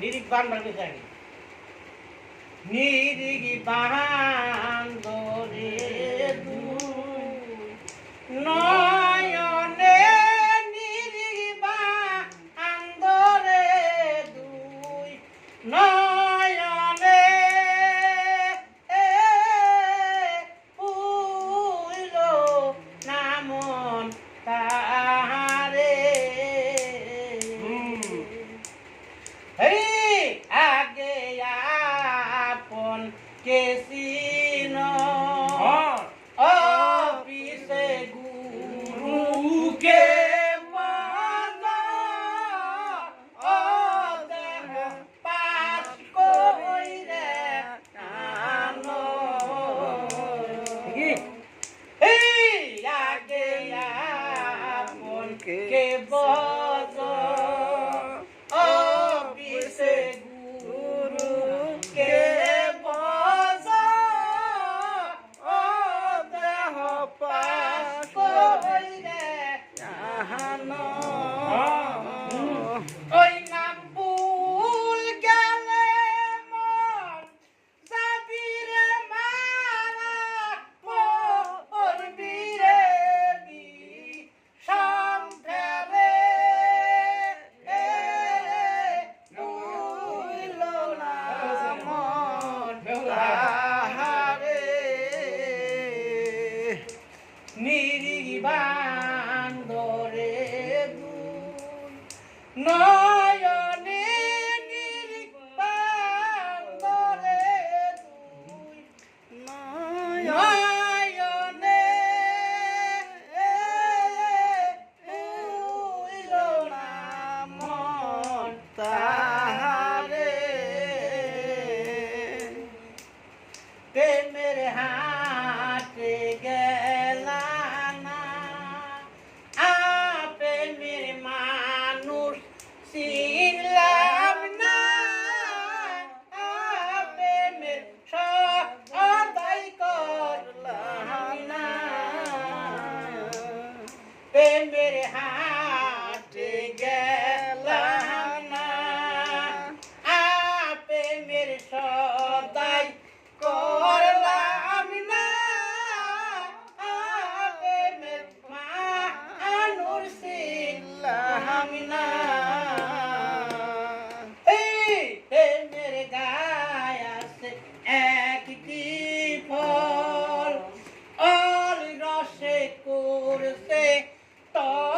নিরিক বান মানে ভাবে জানি নিরিক বান দরে নয়নে নিরিক বান দরে দুই। নয় কেসিনো হ্যাঁ। অফিসে গুরুকে Que voz নিরিবান্দরে নয়নে নিরিবান্দরে নয়নে উইল না মন তাহারে। প্রেমের হা আমি না ফল। অল রসে করছে তো